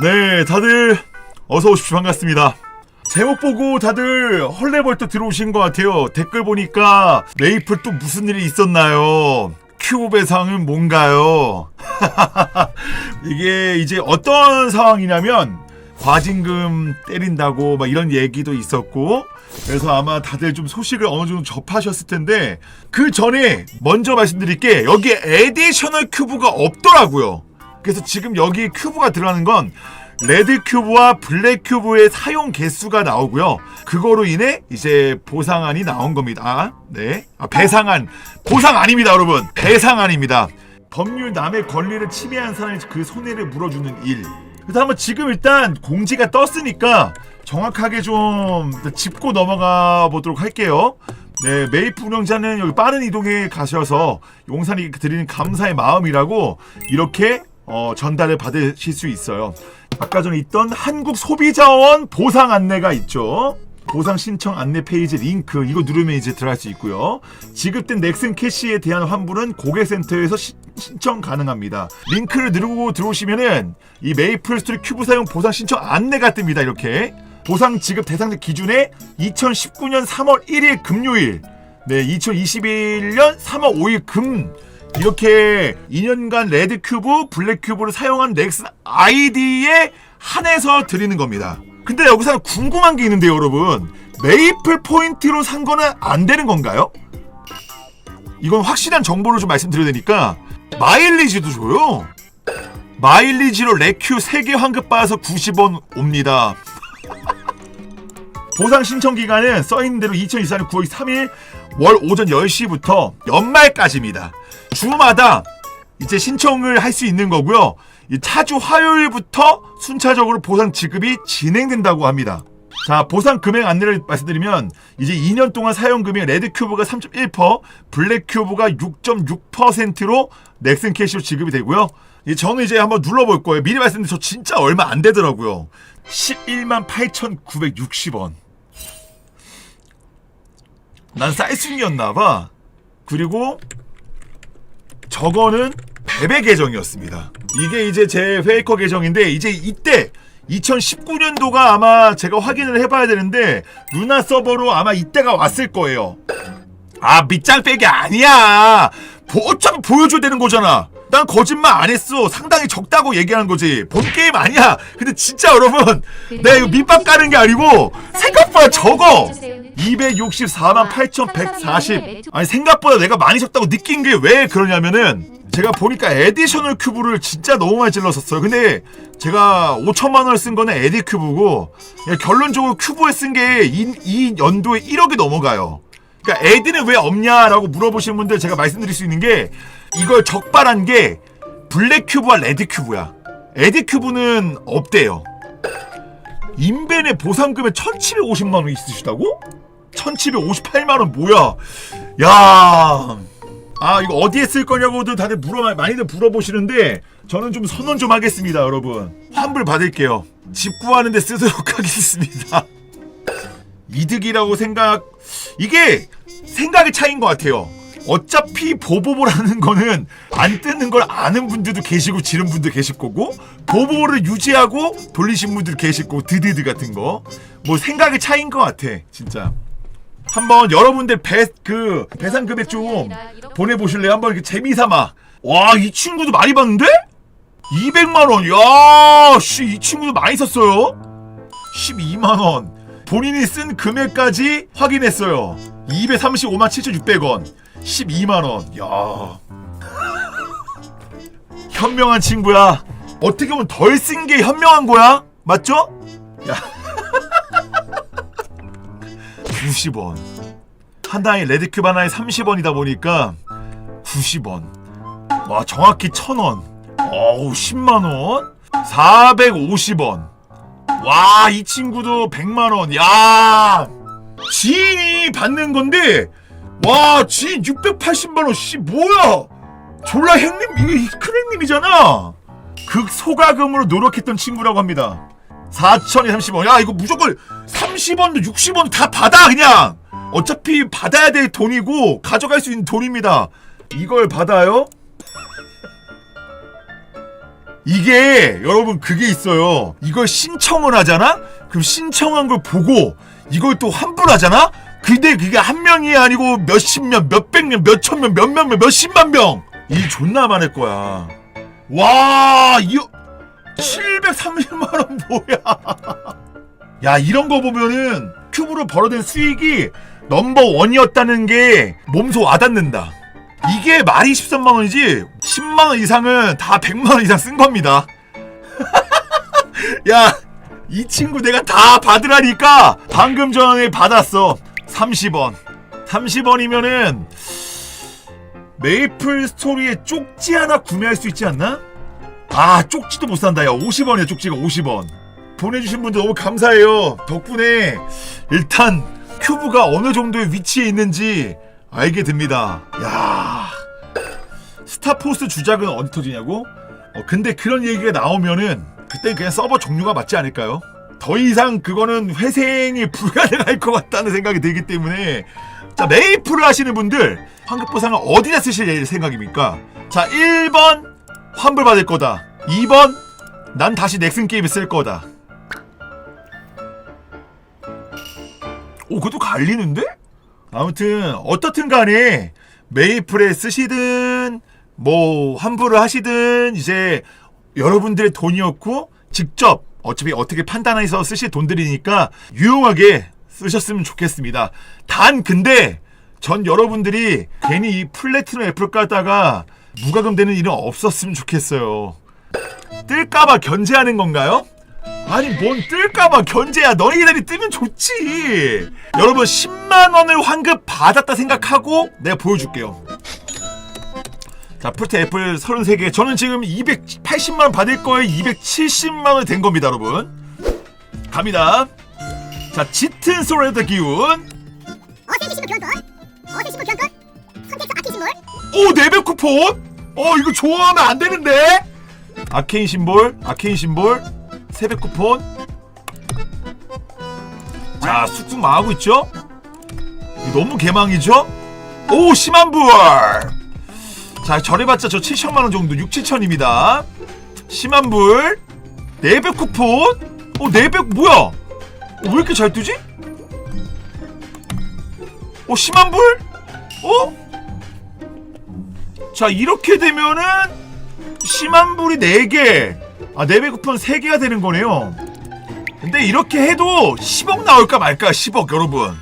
네, 다들 어서 오십시오. 반갑습니다. 제목 보고 다들 헐레벌떡 들어오신 것 같아요. 댓글 보니까 메이플 또 무슨 일이 있었나요? 큐브 배상은 뭔가요? 이게 이제 어떤 상황이냐면 과징금 때린다고 막 이런 얘기도 있었고 그래서 아마 다들 좀 소식을 어느 정도 접하셨을 텐데 그 전에 먼저 말씀드릴 게 여기에 에디셔널 큐브가 없더라고요. 그래서 지금 여기 큐브가 들어가는 건 레드 큐브와 블랙 큐브의 사용 개수가 나오고요. 그거로 인해 이제 보상안이 나온 겁니다. 네. 아, 배상안. 보상 아닙니다, 여러분. 배상안입니다. 법률 남의 권리를 침해한 사람이 그 손해를 물어주는 일. 그래서 한번 지금 일단 공지가 떴으니까 정확하게 좀 짚고 넘어가 보도록 할게요. 네, 메이프 운영자는 여기 빠른 이동에 가셔서 용산이 드리는 감사의 마음이라고 이렇게 어, 전달을 받으실 수 있어요. 아까 전에 있던 한국 소비자원 보상 안내가 있죠. 보상 신청 안내 페이지 링크 이거 누르면 이제 들어갈 수 있고요. 지급된 넥슨 캐시에 대한 환불은 고객센터에서 시- 신청 가능합니다. 링크를 누르고 들어오시면은 이 메이플 스토리 큐브 사용 보상 신청 안내가 뜹니다. 이렇게 보상 지급 대상자 기준에 2019년 3월 1일 금요일, 네 2021년 3월 5일 금 이렇게 2년간 레드 큐브, 블랙 큐브를 사용한 넥슨 아이디에 한해서 드리는 겁니다. 근데 여기서 궁금한 게 있는데요, 여러분. 메이플 포인트로 산 거는 안 되는 건가요? 이건 확실한 정보를 좀 말씀드려야 되니까 마일리지도 줘요. 마일리지로 레큐 3개 환급 받아서 90원 옵니다. 보상 신청 기간은 써있는 대로 2024년 9월 3일 월 오전 10시부터 연말까지입니다. 주마다 이제 신청을 할 수 있는 거고요. 이 차주 화요일부터 순차적으로 보상 지급이 진행된다고 합니다. 자, 보상 금액 안내를 말씀드리면 이제 2년 동안 사용 금액 레드 큐브가 3.1%, 블랙 큐브가 6.6%로 넥슨 캐시로 지급이 되고요. 이 저는 이제 한번 눌러볼 거예요. 미리 말씀드린 저 진짜 얼마 안 되더라고요. 11만 8,960원. 난 쌀순이었나 봐. 그리고 저거는 베베 계정이었습니다. 이게 이제 제 페이커 계정인데 이제 이때 2019년도가 아마 제가 확인을 해봐야 되는데 루나 서버로 아마 이때가 왔을 거예요. 아 밑장 빼기 아니야. 보- 어차피 보여줘야 되는 거잖아. 난 거짓말 안 했어. 상당히 적다고 얘기하는 거지. 본 게임 아니야. 근데 진짜 여러분, 내가 이거 밑밥 까는 게 아니고 생각보다 적어. 264만 8,140. 아니 생각보다 내가 많이 졌다고 느낀 게 왜 그러냐면은 제가 보니까 에디셔널 큐브를 진짜 너무 많이 찔렀었어요. 근데 제가 5천만 원을 쓴 거는 에디 큐브고 결론적으로 큐브에 쓴게 이, 이 연도에 1억이 넘어가요. 그러니까 에디는 왜 없냐라고 물어보시는 분들 제가 말씀드릴 수 있는 게 이걸 적발한 게 블랙 큐브와 레드 큐브야. 에디 큐브는 없대요. 인벤의 보상금에 1750만 원 있으시다고? 1758만 원 뭐야? 야. 아, 이거 어디에 쓸 거냐고도 다들 물어 많이들 물어보시는데 저는 좀 선언 좀 하겠습니다, 여러분. 환불 받을게요. 집 구하는 데 쓰도록 하겠습니다. 이득이라고 생각 이게 생각의 차이인 것 같아요. 어차피 보보보라는 거는 안 뜨는 걸 아는 분들도 계시고 지른 분도 계실 거고 보보를 유지하고 돌리신 분들 계실 거고 드드드 같은 거. 뭐 생각의 차이인 것 같아 진짜. 한번 여러분들 배 그 배상 금액 좀 보내보실래요? 한번 이렇게 재미삼아. 와 이 친구도 많이 받는데? 200만원. 야씨 이 친구도 많이 썼어요. 12만원. 본인이 쓴 금액까지 확인했어요. 235만 7,600원 12만 원. 야. 현명한 친구야. 어떻게 보면 덜 쓴 게 현명한 거야? 맞죠? 야. 90원. 하나에 레드큐브 하나에 30원이다 보니까 90원. 와 정확히 1000원. 어우 10만 원? 450원. 와 이 친구도 100만 원. 야. 지인이 받는 건데 와 지인 680만원 씨 뭐야 졸라 행님 이게 큰 행님이잖아 극 소가금으로 노력했던 친구라고 합니다 4천에 30원 야 이거 무조건 30원도 60원 다 받아 그냥 어차피 받아야 될 돈이고 가져갈 수 있는 돈입니다 이걸 받아요? 이게 여러분 그게 있어요. 이걸 신청을 하잖아? 그럼 신청한 걸 보고 이걸 또 환불하잖아? 근데 그게 한 명이 아니고 몇십 명, 몇백 명, 몇천 명, 몇몇 명, 몇십만 명! 일 존나 많을 거야. 와, 이거 730만 원 뭐야. 야, 이런 거 보면은 큐브로 벌어든 수익이 넘버 원이었다는 게 몸소 와닿는다. 이게 말이 13만 원이지 10만 원 이상은 다 100만 원 이상 쓴 겁니다. 야, 이 친구 내가 다 받으라니까 방금 전에 받았어. 30원. 30원이면은 메이플 스토리에 쪽지 하나 구매할 수 있지 않나? 아, 쪽지도 못 산다. 야, 50원이야, 쪽지가 50원. 보내주신 분들 너무 감사해요. 덕분에 일단 큐브가 어느 정도의 위치에 있는지 알게 됩니다. 야 스타포스 주작은 어디 터지냐고? 어, 근데 그런 얘기가 나오면은 그때 그냥 서버 종료가 맞지 않을까요? 더 이상 그거는 회생이 불가능할 것 같다는 생각이 들기 때문에 자 메이플을 하시는 분들 환급 보상을 어디다 쓰실 생각입니까? 자 1번 환불받을 거다 2번 난 다시 넥슨 게임에 쓸 거다 오 그것도 갈리는데? 아무튼 어떻든 간에 메이플에 쓰시든 뭐 환불을 하시든 이제 여러분들의 돈이었고 직접 어차피 어떻게 판단해서 쓰실 돈들이니까 유용하게 쓰셨으면 좋겠습니다. 단 근데 전 여러분들이 괜히 이 플래티넘 애플 깔다가 무과금 되는 일은 없었으면 좋겠어요. 뜰까봐 견제하는 건가요? 아니 뭔 뜰까봐 견제야 너희들이 뜨면 좋지 여러분 10만원을 환급 받았다 생각하고 내가 보여줄게요 자 풀트 애플 33개. 저는 지금 280만원 받을 거에 270만 원 된 겁니다 여러분. 갑니다. 자 짙은 소레드 기운. 어세시 신문 교환권 어세시 신문 교환권 선택서 아키 신문 오 네배 쿠폰? 어 이거 좋아하면 안 되는데? 아케인 심볼 아케인 심볼. 세배 쿠폰. 자 쑥쑥 망하고 있죠? 너무 개망이죠? 오 심한 불 자 저래봤자 저 7천만원 정도. 6, 7천입니다. 심한불. 네배 쿠폰. 어 네배 뭐야? 어, 왜 이렇게 잘 뜨지? 어 심한불? 어? 자 이렇게 되면은 심한 불이 4개. 아 4배 쿠폰 3개가 되는 거네요. 근데 이렇게 해도 10억 나올까 말까 10억 여러분.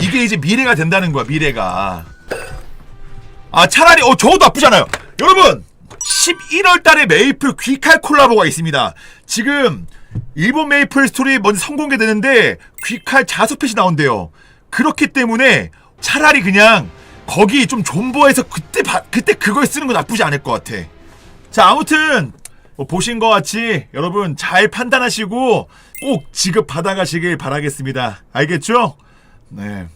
이게 이제 미래가 된다는 거야 미래가 아 차라리 어 저것도 나쁘잖아요 여러분 11월 달에 메이플 귀칼 콜라보가 있습니다 지금 일본 메이플 스토리 먼저 선공개되는데 귀칼 자수펫이 나온대요 그렇기 때문에 차라리 그냥 거기 좀 존버해서 그때 바- 그때 그걸 쓰는 거 나쁘지 않을 것 같아. 자 아무튼 뭐 보신 것 같이 여러분 잘 판단하시고 꼭 지급 받아가시길 바라겠습니다. 알겠죠? 네.